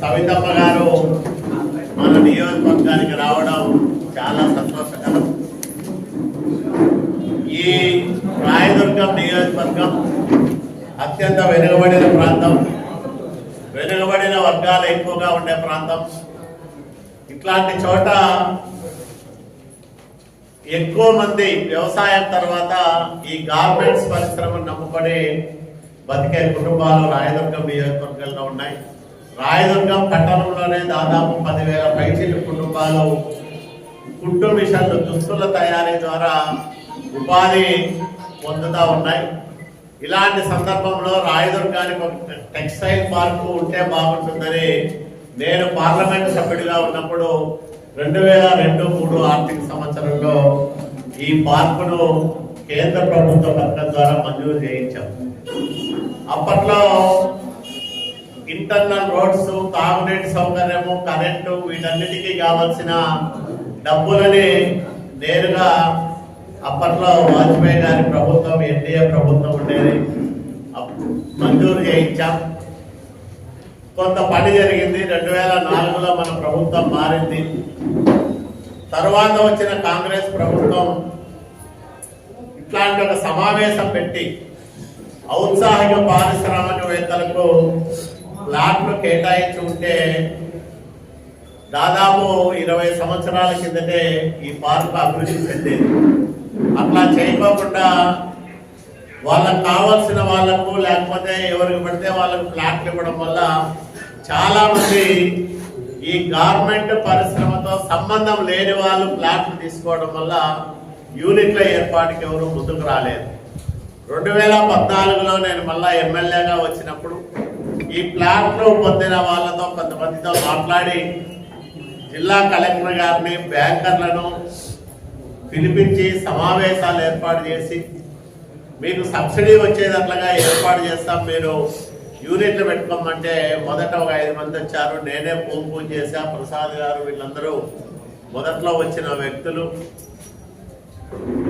సవితమ్మ గారు మన నియోజకవర్గానికి రావడం చాలా సంతోషకరం. ఈ రాయదుర్గం నియోజకవర్గం అత్యంత వెనుకబడిన ప్రాంతం. వెనుకబడిన వర్గాలు ఎక్కువగా ఉండే ప్రాంతం. ఇట్లాంటి చోట ఎక్కువ మంది వ్యవసాయం తర్వాత ఈ గార్మెంట్స్ పరిశ్రమను నమ్ముకొని బతికే కుటుంబాలు రాయదుర్గం నియోజకవర్గంలో ఉన్నాయి. రాయదుర్గం పట్టణంలోనే దాదాపు పదివేల పైచీలు కుటుంబాలు కుట్టు మిషన్లు దుస్తుల తయారీ ద్వారా ఉపాధి పొందుతూ ఉన్నాయి. ఇలాంటి సందర్భంలో రాయదుర్గానికి ఒక టెక్స్టైల్ పార్కు ఉంటే బాగుంటుందని నేను పార్లమెంట్ సభ్యుడిగా ఉన్నప్పుడు రెండు వేల రెండు మూడు ఆర్థిక సంవత్సరంలో ఈ పార్కును కేంద్ర ప్రభుత్వ పథకం ద్వారా మంజూరు చేయించాం. అప్పట్లో ఇంటర్నల్ రోడ్స్ తాగునీటి సౌకర్యము కరెంటు వీటన్నిటికీ కావలసిన డబ్బులని నేరుగా అప్పట్లో వాజ్పేయి గారి ప్రభుత్వం ఎన్డీఏ ప్రభుత్వం ఉండేది. మంజూరు చేయించాం కొంత పని జరిగింది. రెండు వేల నాలుగులో మన ప్రభుత్వం మారింది. తర్వాత వచ్చిన కాంగ్రెస్ ప్రభుత్వం ఇట్లాంటి ఒక సమావేశం పెట్టి ఔత్సాహిక పారిశ్రామికవేత్తలకు ప్లాట్లు కేటాయించి ఉంటే దాదాపు ఇరవై సంవత్సరాల కిందటే ఈ పార్క్ అభివృద్ధి చెందేది. అట్లా చేయకోకుండా వాళ్ళకు కావాల్సిన వాళ్ళకు లేకపోతే ఎవరికి పడితే వాళ్ళకు ప్లాట్లు ఇవ్వడం వల్ల చాలామంది ఈ గార్మెంట్ పరిశ్రమతో సంబంధం లేని వాళ్ళు ప్లాట్లు తీసుకోవడం వల్ల యూనిట్ల ఏర్పాటుకి ఎవరు ముందుకు రాలేదు. రెండు వేల పద్నాలుగులో నేను మళ్ళా ఎమ్మెల్యేగా వచ్చినప్పుడు ఈ ప్లాట్లు పొందిన వాళ్ళతో కొంతమందితో మాట్లాడి జిల్లా కలెక్టర్ గారిని బ్యాంకర్లను పిలిపించి సమావేశాలు ఏర్పాటు చేసి మీకు సబ్సిడీ వచ్చేటట్లుగా ఏర్పాటు చేస్తాం మీరు యూనిట్లు పెట్టుకోమంటే మొదట ఒక ఐదు మంది వచ్చారు. నేనే ఫోన్ ఫోన్ చేశా ప్రసాద్ గారు వీళ్ళందరూ మొదట్లో వచ్చిన వ్యక్తులు.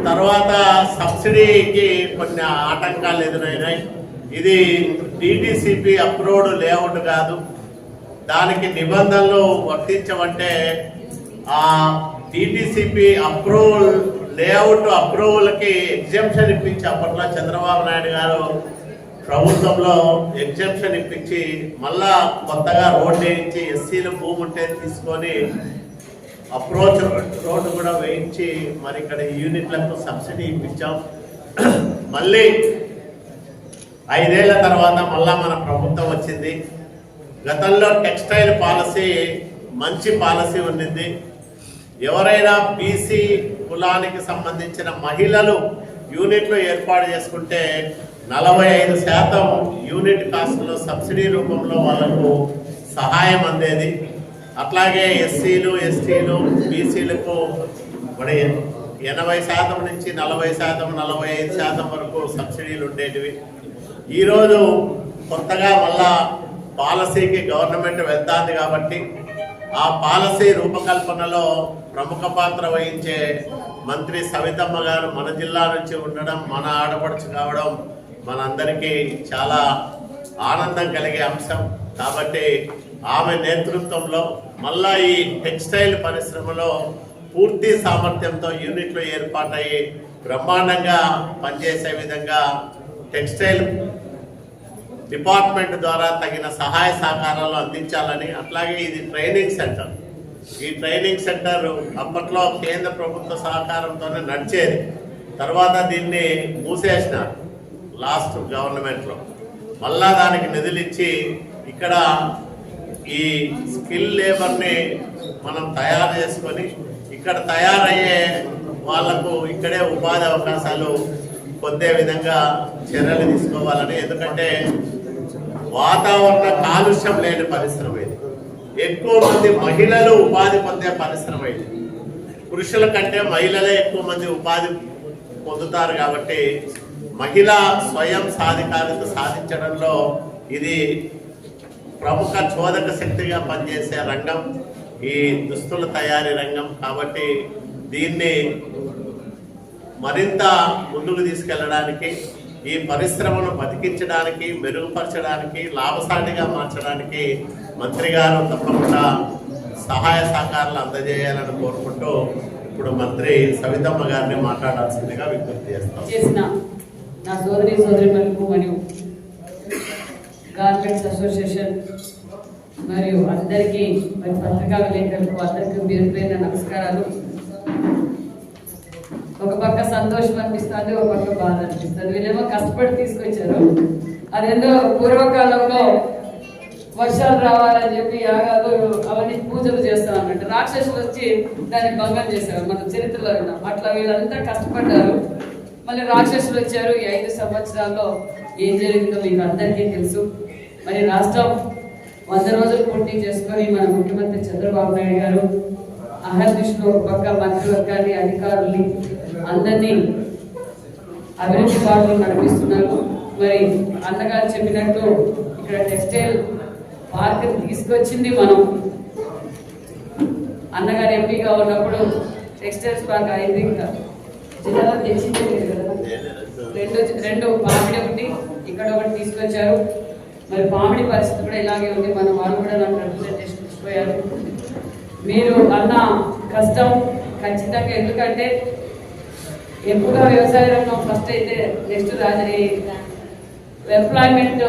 తర్వాత సబ్సిడీకి కొన్ని ఆటంకాలు ఎదురైనాయి. ఇది టీటీసీపీ అప్రూవ్డ్ లేఅవుట్ కాదు. దానికి నిబంధనలు వర్తించమంటే ఆ డిటిసిపి అప్రూవల్ లేఅవుట్ అప్రూవల్కి ఎగ్జామ్షన్ ఇప్పించి అప్పట్లో చంద్రబాబు నాయుడు గారు ప్రభుత్వంలో ఎగ్జామ్షన్ ఇప్పించి మళ్ళా కొత్తగా రోడ్డు వేయించి ఎస్సీలు భూమి ఉంటే తీసుకొని అప్రోచ్ రోడ్డు కూడా వేయించి మరి ఇక్కడ యూనిట్లకు సబ్సిడీ ఇప్పించాం. మళ్ళీ ఐదేళ్ళ తర్వాత మళ్ళా మన ప్రభుత్వం వచ్చింది. గతంలో టెక్స్టైల్ పాలసీ మంచి పాలసీ ఉండింది. ఎవరైనా బీసీ కులానికి సంబంధించిన మహిళలు యూనిట్లు ఏర్పాటు చేసుకుంటే నలభై ఐదు శాతం యూనిట్ కాస్ట్లో సబ్సిడీ రూపంలో వాళ్ళకు సహాయం అందేది. అట్లాగే ఎస్సీలు ఎస్టీలు బీసీలకు మరి ఎనభై శాతం నుంచి నలభై శాతం నలభై ఐదు శాతం వరకు సబ్సిడీలు ఉండేటివి. ఈరోజు కొత్తగా మళ్ళా పాలసీకి గవర్నమెంట్ వెళ్తాంది కాబట్టి ఆ పాలసీ రూపకల్పనలో ప్రముఖ పాత్ర వహించే మంత్రి సవితమ్మ గారు మన జిల్లా నుంచి ఉండడం మన ఆడపడుచు కావడం మనందరికీ చాలా ఆనందం కలిగే అంశం. కాబట్టి ఆమె నేతృత్వంలో మళ్ళా ఈ టెక్స్టైల్ పరిశ్రమలో పూర్తి సామర్థ్యంతో యూనిట్లు ఏర్పాటయ్యి బ్రహ్మాండంగా పనిచేసే విధంగా టెక్స్టైల్ డిపార్ట్మెంట్ ద్వారా తగిన సహాయ సహకారాలు అందించాలని అట్లాగే ఇది ట్రైనింగ్ సెంటర్. ఈ ట్రైనింగ్ సెంటర్ అప్పట్లో కేంద్ర ప్రభుత్వ సహకారంతోనే నడిచేది. తర్వాత దీన్ని మూసేసినారు లాస్ట్ గవర్నమెంట్లో. మళ్ళా దానికి నిధులు ఇచ్చి ఇక్కడ ఈ స్కిల్ లేబర్ని మనం తయారు చేసుకొని ఇక్కడ తయారయ్యే వాళ్ళకు ఇక్కడే ఉపాధి అవకాశాలు పొందే విధంగా చర్యలు తీసుకోవాలని ఎందుకంటే వాతావరణ కాలుష్యం లేని పరిశ్రమ ఇది. ఎక్కువ మంది మహిళలు ఉపాధి పొందే పరిశ్రమ ఇది. పురుషుల కంటే మహిళలే ఎక్కువ మంది ఉపాధి పొందుతారు కాబట్టి మహిళ స్వయం సాధికారత సాధించడంలో ఇది ప్రముఖ చోదక శక్తిగా పనిచేసే రంగం ఈ దుస్తుల తయారీ రంగం కాబట్టి దీన్ని మరింత ముందుకు తీసుకెళ్ళడానికి ఈ పరిశ్రమను బతికించడానికి మెరుగుపరచడానికి లాభసాటిగా మార్చడానికి మంత్రి గారు తప్పకుండా సహాయ సహకారాలు అందజేయాలని కోరుకుంటూ ఇప్పుడు మంత్రి సవితమ్మ గారిని మాట్లాడాల్సిందిగా విజ్ఞప్తి చేస్తాం. చేసిన నా సోదరి సోదరి మరియు గార్మెంట్స్ అసోసియేషన్ మరియు అందరికీ మరి పత్రికా విలేకరులకు అందరికీ పేరు పేరున నమస్కారాలు. ఒక పక్క సంతోషం అనిపిస్తుంది ఒక పక్క బాధ అనిపిస్తుంది. వీళ్ళేమో కష్టపడి తీసుకొచ్చారు. అదేందో పూర్వకాలంలో వర్షాలు రావాలని చెప్పి యాగాలు అవన్నీ పూజలు చేస్తాం అన్నట్టు రాక్షసులు వచ్చి దాన్ని భంగం చేశారు మన చరిత్రలో విన్నాం అట్లా వీళ్ళంతా కష్టపడ్డారు. మళ్ళీ రాక్షసులు వచ్చారు. ఈ ఐదు సంవత్సరాల్లో ఏం జరిగిందో మీకు అందరికీ తెలుసు. మరి రాష్ట్రం వంద రోజులు పూర్తి చేసుకొని మన ముఖ్యమంత్రి చంద్రబాబు నాయుడు గారు అహర్నిశలో ఒక పక్క మంత్రివర్గాన్ని అధికారుల్ని అందరినీ అభివృద్ధి బాటలో నడిపిస్తున్నారు. మరి అన్నగారు చెప్పినట్టు ఇక్కడ టెక్స్టైల్ పార్క్ తీసుకొచ్చింది మనం. అన్నగారు ఎంపీగా ఉన్నప్పుడు టెక్స్టైల్స్ పార్క్ అయింది ఇంకా. జిల్లాలో తెచ్చిందే లేదు కదా. రెండు రెండు పామిడి ఒకటి ఇక్కడ ఒకటి తీసుకొచ్చారు. మరి పామిడి పరిస్థితి కూడా ఇలాగే ఉంది. మన వాళ్ళు కూడా నాకు రిప్రజెంటేషన్ ఇచ్చిపోయారు మీరు అన్న కష్టం ఖచ్చితంగా ఎందుకంటే ఎక్కువగా వ్యవసాయ రంగం ఫస్ట్ అయితే నెక్స్ట్ రాజని ఎంప్లాయ్మెంట్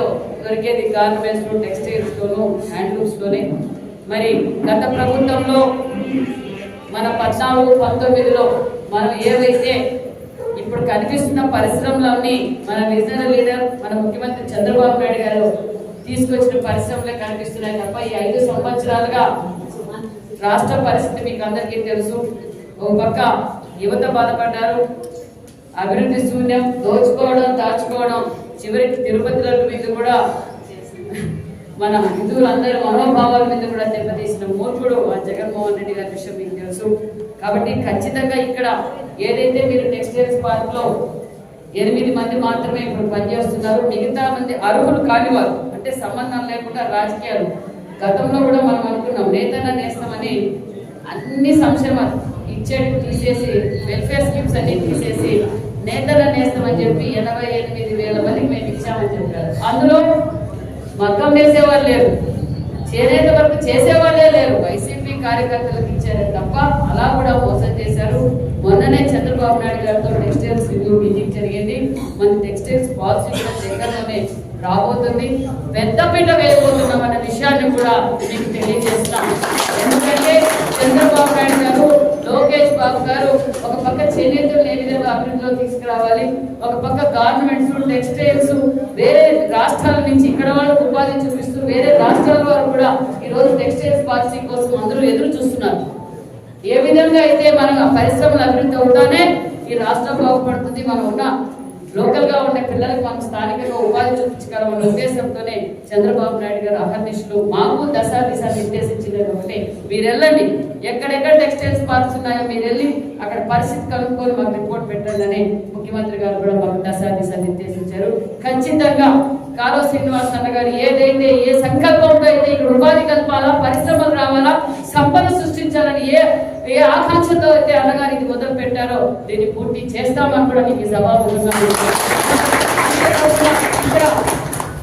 దొరికేది గార్మెంట్స్లో టెక్స్టైల్స్ హ్యాండ్లూమ్స్లోనే మరి గత ప్రభుత్వంలో మన పద్నాలుగు పంతొమ్మిదిలో మనం ఏవైతే ఇప్పుడు కనిపిస్తున్న పరిశ్రమలన్నీ మన రీజనల్ లీడర్ మన ముఖ్యమంత్రి చంద్రబాబు నాయుడు గారు తీసుకొచ్చిన పరిశ్రమలే కనిపిస్తున్నాయి తప్ప ఈ ఐదు సంవత్సరాలుగా రాష్ట్ర పరిస్థితి మీకు అందరికీ తెలుసు. ఒక పక్క యువత బాధపడ్డారు. అభివృద్ధి శూన్యం దోచుకోవడం దాచుకోవడం. చివరికి తిరుపతి మీద కూడా మన హిందువులందరి మనోభావాల మీద కూడా దెబ్బతీసిన మూర్ఖుడు ఆ జగన్మోహన్ రెడ్డి గారి విషయం మీకు తెలుసు. కాబట్టి ఖచ్చితంగా ఇక్కడ ఏదైతే మీరు టెక్స్టైల్స్ పార్క్లో ఎనిమిది మంది మాత్రమే ఇప్పుడు పనిచేస్తున్నారు మిగతా మంది అర్హులు కాని వారు అంటే సంబంధం లేకుండా రాజకీయాలు. గతంలో కూడా మనం అనుకున్నాం నేతన్న నేస్తామని అన్ని సంక్షేమాలు ఇచ్చేటి తీసేసి వెల్ఫేర్ స్కీమ్స్ అన్ని తీసేసి నేతల నేస్తామని చెప్పి ఎనభై ఎనిమిది వేల మందికి మేము ఇచ్చామని చెప్పారు. అందులో మగ్గం వేసేవారు లేరు. చేనేత వరకు చేసేవాళ్ళే లేరు. వైసీపీ కార్యకర్తలకు ఇచ్చారే తప్ప అలా కూడా మోసం చేశారు. మొన్ననే చంద్రబాబు నాయుడు గారితో టెక్స్టైల్స్ మీటింగ్ జరిగింది. మన టెక్స్టైల్స్ పాలసీ కూడా దగ్గరలోనే రాబోతుంది. పెద్దపీట వేయబోతున్నాం అన్న విషయాన్ని కూడా మీకు తెలియజేస్తాం ఎందుకంటే చంద్రబాబు నాయుడు గారు లోకేష్ బాబు గారు ఒక పక్క చేనేతలు ఏ విధంగా అభివృద్ధిలో తీసుకురావాలి ఒక పక్క గార్మెంట్స్ టెక్స్టైల్స్ వేరే రాష్ట్రాల నుంచి ఇక్కడ వాళ్ళకు ఉపాధి చూపిస్తూ వేరే రాష్ట్రాల వారు కూడా ఈ రోజు టెక్స్టైల్స్ పాలసీ కోసం అందరూ ఎదురు చూస్తున్నారు. ఏ విధంగా అయితే మన పరిశ్రమలు అభివృద్ధి అవుతానే ఈ రాష్ట్రం బాగుపడుతుంది మనం ఉన్న లోకల్గా ఉండే పిల్లలకు మనం స్థానికంగా ఉపాధి చూపించగలమన్న ఉద్దేశంతోనే చంద్రబాబు నాయుడు గారు అహర్నిశలు మాకు దశ దిశ నిర్దేశించింది ఒకటి. మీరు వెళ్ళండి ఎక్కడెక్కడ టెక్స్టైల్స్ పార్క్స్ ఉన్నాయో మీరు వెళ్ళి అక్కడ పరిస్థితి కనుక్కొని మాకు రిపోర్ట్ పెట్టండి అని ముఖ్యమంత్రి గారు కూడా మాకు దశ దిశ నిర్దేశించారు. ఖచ్చితంగా కాలువ శ్రీనివాస్ అన్న గారు ఏదైతే ఏ సంకల్పంతో అయితే ఇక్కడ ఉపాధి కల్పాలా పరిశ్రమలు రావాలా సంపద సృష్టించాలని ఏ ఏ ఆకాంక్షతో అయితే అన్నగారు ఇది మొదలు పెట్టారో దీన్ని పూర్తి చేస్తామని కూడా మీకు జవాబు ఇక్కడ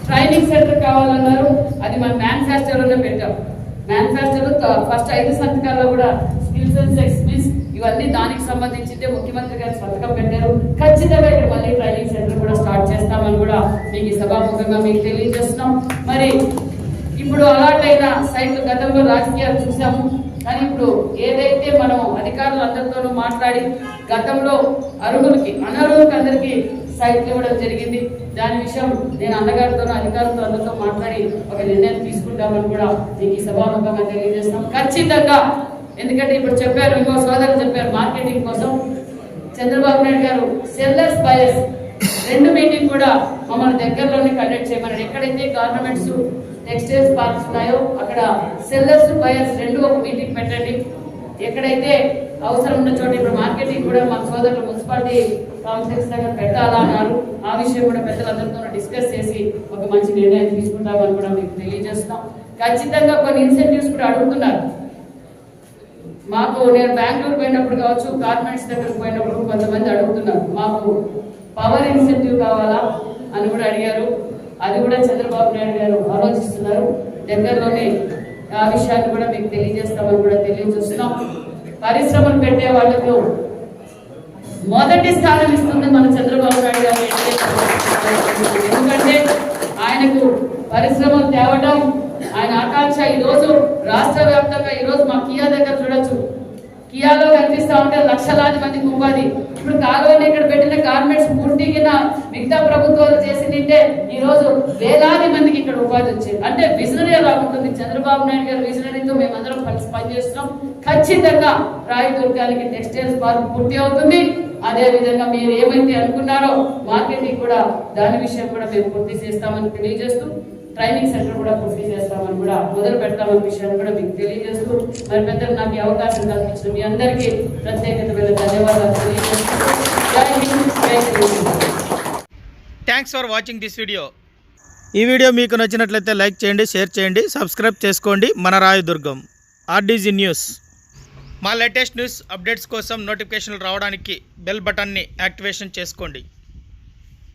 ట్రైనింగ్ సెంటర్ కావాలన్నారు. అది మన మ్యానుఫ్యాక్చర్లోనే పెట్టాం. మ్యానుఫ్యాక్చర్ ఫస్ట్ ఐదు సంతకాల్లో కూడా స్కిల్స్ అండ్ ఎక్స్పీరియన్స్ ఇవన్నీ దానికి సంబంధించిందే ముఖ్యమంత్రి గారు సంతకం పెట్టారు. ఖచ్చితంగా ఇక్కడ మళ్ళీ ట్రైనింగ్ సెంటర్ కూడా స్టార్ట్ చేస్తామని కూడా మీకు ఈ సభాముఖంగా మీకు తెలియజేస్తున్నాం. మరి ఇప్పుడు అలాంటైన అయిన సైట్లు గతంలో రాజకీయాలు చూసాము. కానీ ఇప్పుడు ఏదైతే మనం అధికారులు అందరితోనూ మాట్లాడి గతంలో అర్హులకి అనర్హులకి అందరికీ సైట్లు ఇవ్వడం జరిగింది. దాని విషయం నేను అన్నగారితో అధికారులతో అందరితో మాట్లాడి ఒక నిర్ణయం తీసుకుంటామని కూడా మీకు ఈ సభాముఖంగా తెలియజేస్తాం. ఖచ్చితంగా! ఎందుకంటే ఇప్పుడు చెప్పారు ఇంకో సోదరులు చెప్పారు మార్కెటింగ్ కోసం. చంద్రబాబు నాయుడు గారు సెల్లర్స్ బయర్స్ రెండు మీటింగ్ కూడా మమ్మల్ని దగ్గరలోనే కండక్ట్ చేయమన్నారు. ఎక్కడైతే గవర్నమెంట్స్ నెక్స్ట్ టెక్స్టైల్స్ పార్క్స్ ఉన్నాయో అక్కడ సెల్లర్స్ బయర్స్ రెండు ఒక మీటింగ్ పెట్టండి. ఎక్కడైతే అవసరం ఉన్న చోట ఇప్పుడు మార్కెటింగ్ కూడా మా సోదరులు మున్సిపాలిటీ కాంప్లెక్స్ దగ్గర పెట్టాలా అన్నారు. ఆ విషయం కూడా పెద్దలందరితో డిస్కస్ చేసి ఒక మంచి నిర్ణయం తీసుకుంటామని కూడా మీకు తెలియజేస్తున్నాం. ఖచ్చితంగా కొన్ని ఇన్సెంటివ్స్ కూడా అడుగుతున్నారు. మాకు నేను బెంగళూరు పోయినప్పుడు కావచ్చు గార్మెంట్స్ దగ్గరకు పోయినప్పుడు కొంతమంది అడుగుతున్నారు. మాకు పవర్ ఇన్సెంటివ్ కావాలా అని కూడా అడిగారు. అది కూడా చంద్రబాబు నాయుడు గారు ఆలోచిస్తున్నారు. దగ్గరలోనే ఆ విషయాన్ని కూడా మీకు తెలియజేస్తామని కూడా తెలియజేస్తున్నాం. పరిశ్రమలు పెట్టే వాళ్ళకు మొదటి స్థానం ఇస్తుంది మన చంద్రబాబు నాయుడు గారు. ఎందుకంటే ఆయనకు పరిశ్రమలు తేవడం ఆయన ఆకాంక్ష ఈ రోజు రాష్ట్ర వ్యాప్తంగా ఈరోజు మా కియా దగ్గర చూడొచ్చు. కియాలో కనిపిస్తూ ఉంటే లక్షలాది మందికి ఉపాధి ఇప్పుడు కాలువని ఇక్కడ పెట్టిన గార్మెంట్స్ పూర్తిగా మిగతా ప్రభుత్వాలు చేసి తింటే ఈ రోజు వేలాది మందికి ఇక్కడ ఉపాధి వచ్చింది. అంటే విజనరీ ఎలా ఉంటుంది. చంద్రబాబు నాయుడు గారి విజనరీతో మేమందరం కలిసి పనిచేస్తున్నాం. ఖచ్చితంగా రాయదుర్గానికి టెక్స్టైల్స్ పార్క్ పూర్తి అవుతుంది. అదే విధంగా మీరు ఏమైతే అనుకున్నారో మార్కెటింగ్ కూడా దాని విషయం కూడా మేము పూర్తి చేస్తామని తెలియజేస్తూ ట్రైనింగ్ సెంటర్ కూడా పూర్తి చేస్తామని కూడా మొదలు పెడతామని విషయాన్ని కూడా మీకు తెలియజేస్తూ మరి పెద్దలు నాకు ఈ అవకాశం కల్పించిన మీ అందరికీ ప్రత్యేకమైన ధన్యవాదాలు thanks for watching this video ఈ వీడియో మీకు నచ్చినట్లయితే లైక్ చేయండి షేర్ చేయండి సబ్స్క్రైబ్ చేసుకోండి. మన రాయదుర్గం ఆర్డీజీ న్యూస్ మా లేటెస్ట్ న్యూస్ అప్డేట్స్ కోసం నోటిఫికేషన్లు రావడానికి బెల్ బటన్ని యాక్టివేషన్ చేసుకోండి.